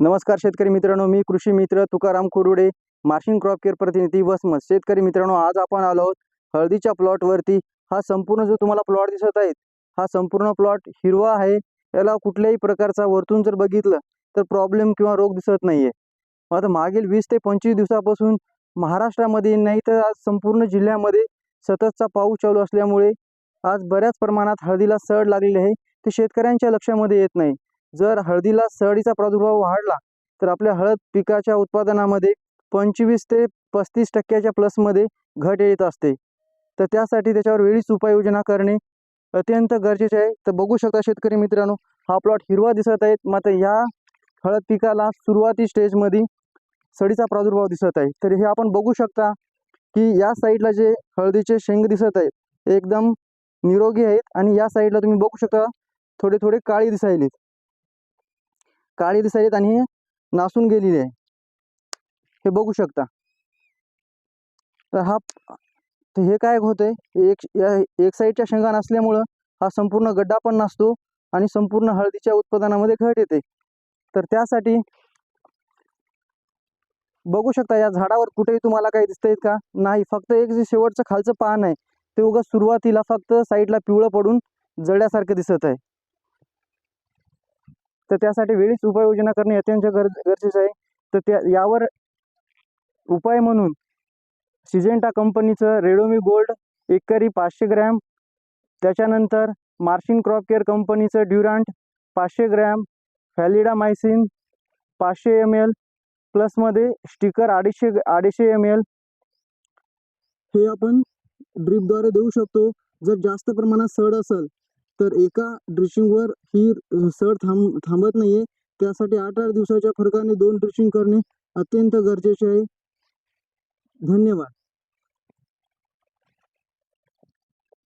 नमस्कार शेतकरी मित्रांनो मी कृषी मित्र तुकाराम कुरुडे मार्शिंग क्रॉप केअर प्रतिनिधी वसमत. शेतकरी मित्रांनो आज आपण आलो आहोत हळदीच्या प्लॉटवरती हा संपूर्ण जो तुम्हाला प्लॉट दिसत आहे हा संपूर्ण प्लॉट हिरवा आहे. याला कुठल्याही प्रकारचा वरतून जर बघितलं तर प्रॉब्लेम किंवा रोग दिसत नाही आहे आता मागील वीस ते पंचवीस दिवसापासून महाराष्ट्रामध्ये नाही तर आज संपूर्ण जिल्ह्यामध्ये सततचा पाऊस चालू असल्यामुळे आज बऱ्याच प्रमाणात हळदीला सड लागलेली आहे. ते शेतकऱ्यांच्या लक्षामध्ये येत नाही. जर हळदीला सडीचा प्रादुर्भाव वाढला तर आपल्या हळद पिकाच्या उत्पादनामध्ये पंचवीस ते पस्तीस टक्क्याच्या प्लसमध्ये घट येत असते. तर त्यासाठी त्याच्यावर वेळीच उपाययोजना करणे अत्यंत गरजेचे आहे. तर बघू शकता शेतकरी मित्रांनो हा प्लॉट हिरवा दिसत आहेत मात्र या हळद पिकाला सुरुवाती स्टेजमध्ये सडीचा प्रादुर्भाव दिसत आहे. तर हे आपण बघू शकता की या साईडला जे हळदीचे शेंग दिसत आहेत एकदम निरोगी आहेत. आणि या साईडला तुम्ही बघू शकता थोडे थोडे काळी दिसायलीत. काळी दिसायलेत आणि हे नासून गेलेली आहे. हे बघू शकता. तर हा तर हे काय होतंय? एक या एक साईडच्या शेंगा नसल्यामुळं हा संपूर्ण गड्डा पण नसतो आणि संपूर्ण हळदीच्या उत्पादनामध्ये घट येते. तर त्यासाठी बघू शकता या झाडावर कुठेही तुम्हाला काही दिसतंय का? नाही फक्त एक जे शेवटचं खालचं पान आहे ते उगा सुरुवातीला फक्त साईडला पिवळं पडून जळल्यासारखं दिसत आहे. तर त्यासाठी वेळीच उपाययोजना करणे अत्यंत गर गरजेचं आहे. तर त्या यावर उपाय म्हणून सिजेंटा कंपनीचं रेडोमी गोल्ड एकरी पाचशे ग्रॅम त्याच्यानंतर मार्शिन क्रॉप केअर कंपनीचं ड्युरांट पाचशे ग्रॅम फॅलिडा मायसिन पाचशे एम एल प्लसमध्ये स्टिकर अडीचशे अडीचशे एम एल. हे आपण ड्रीपद्वारे देऊ शकतो. जर जास्त प्रमाणात सड असेल तर एका ड्रेशिंगवर ही सर थांब थांबत नाही आहे त्यासाठी आठ आठ दिवसाच्या फरकाने दोन ड्रेशिंग करणे अत्यंत गरजेचे आहे. धन्यवाद.